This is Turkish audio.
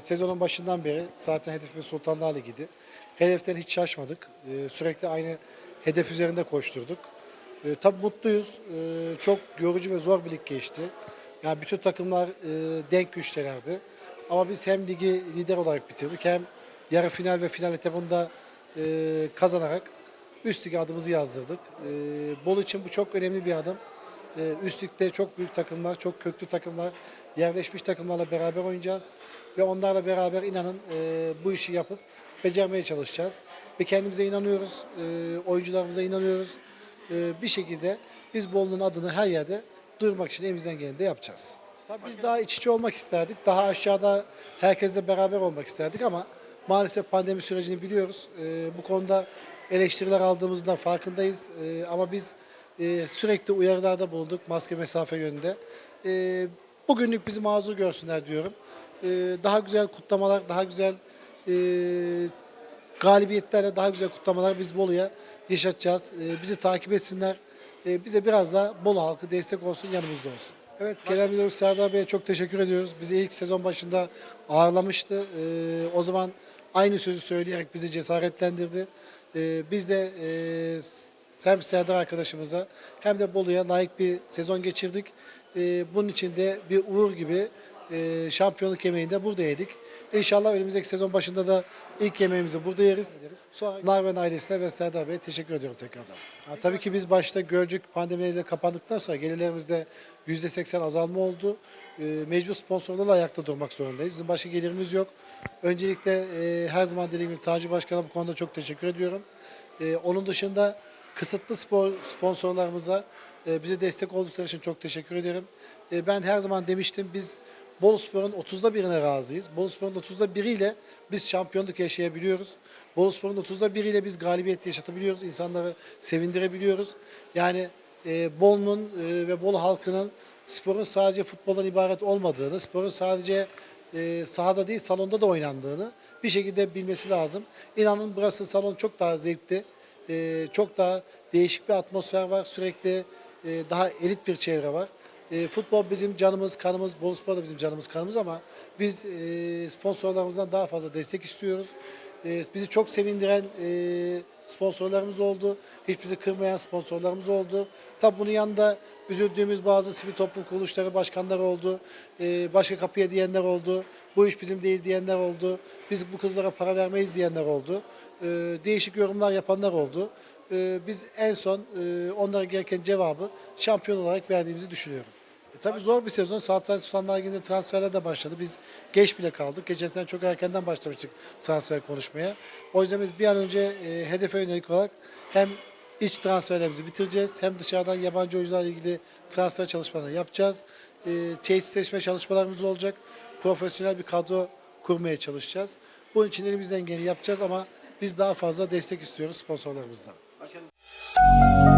sezonun başından beri zaten hedefimiz Sultanlar Ligi'di. Hedeften hiç şaşmadık. E, sürekli aynı hedef üzerinde koşturduk. E, tabii mutluyuz. E, çok yorucu ve zor bir lig geçti. Yani bütün takımlar e, denk güçtelerdi. Ama biz hem ligi lider olarak bitirdik hem yarı final ve final etabında e, kazanarak üst lige adımızı yazdırdık. E, Bolu için bu çok önemli bir adım. E, çok büyük takımlar, çok köklü takımlar, yerleşmiş takımlarla beraber oynayacağız. Ve onlarla beraber inanın e, bu işi yapıp becermeye çalışacağız. Ve kendimize inanıyoruz, e, oyuncularımıza inanıyoruz. E, bir şekilde biz Bolu'nun adını her yerde duyurmak için elimizden geleni de yapacağız. Tabii biz daha iç içe olmak isterdik. Daha aşağıda herkesle beraber olmak isterdik ama maalesef pandemi sürecini biliyoruz. E, bu konuda eleştiriler aldığımızda farkındayız. E, ama biz e, sürekli uyarılarda bulunduk maske mesafe yönünde. E, bugünlük bizi mazur görsünler diyorum. E, daha güzel kutlamalar, daha güzel e, galibiyetlerle daha güzel kutlamalar biz Bolu'ya yaşatacağız. E, bizi takip etsinler. E, bize biraz da Bolu halkı destek olsun, yanımızda olsun. Evet, Kerem Müdür Serdar Bey'e çok teşekkür ediyoruz. Bizi ilk sezon başında ağırlamıştı. E, o zaman aynı sözü söyleyerek bizi cesaretlendirdi. E, biz de e, hem Serdar arkadaşımıza hem de Bolu'ya layık bir sezon geçirdik. E, bunun için de bir uğur gibi e, şampiyonluk yemeğini de burada yedik. İnşallah önümüzdeki sezon başında da ilk yemeğimizi burada yeriz. Sonra Narven ailesine ve Serdar Bey'e teşekkür ediyorum tekrardan. Tabii ki biz başta Gölcük pandemiyle kapandıktan sonra gelirlerimizde %80 azalma oldu. E, mecbur sponsorlarla ayakta durmak zorundayız. Bizim başka gelirimiz yok. Öncelikle e, her zaman dediğim gibi Taci Başkan'a bu konuda çok teşekkür ediyorum. E, onun dışında kısıtlı spor sponsorlarımıza e, bize destek oldukları için çok teşekkür ederim. E, ben her zaman demiştim biz Boluspor'un 30'da birine razıyız. Boluspor'un 30'da biriyle biz şampiyonluk yaşayabiliyoruz. Boluspor'un 30'da biriyle biz galibiyet yaşatabiliyoruz. insanları sevindirebiliyoruz. Yani e, Bolu'nun e, ve Bolu halkının sporun sadece futboldan ibaret olmadığını, sporun sadece e, sahada değil salonda da oynandığını bir şekilde bilmesi lazım. İnanın burası salon çok daha zevkli, e, çok daha değişik bir atmosfer var. Sürekli e, daha elit bir çevre var. E, futbol bizim canımız, kanımız, Boluspor da bizim canımız, kanımız ama biz e, sponsorlarımızdan daha fazla destek istiyoruz. E, bizi çok sevindiren e, sponsorlarımız oldu. Hiç bizi kırmayan sponsorlarımız oldu. Tabi bunun yanında üzüldüğümüz bazı sivil toplum kuruluşları başkanları oldu. E, başka kapıya diyenler oldu. Bu iş bizim değil diyenler oldu. Biz bu kızlara para vermeyiz diyenler oldu. E, değişik yorumlar yapanlar oldu. E, biz en son e, onlara gereken cevabı şampiyon olarak verdiğimizi düşünüyorum. E, tabii zor bir sezon. Saltan Sultanlar Ligi'nde transferler de başladı. Biz geç bile kaldık. Geçen sene çok erkenden başlamıştık transfer konuşmaya. O yüzden biz bir an önce e, hedefe yönelik olarak hem iç transferlerimizi bitireceğiz hem dışarıdan yabancı oyuncularla ilgili transfer çalışmalarını yapacağız. E, tesisleşme çalışmalarımız olacak. Profesyonel bir kadro kurmaya çalışacağız. Bunun için elimizden geleni yapacağız ama biz daha fazla destek istiyoruz sponsorlarımızdan. Başkanım.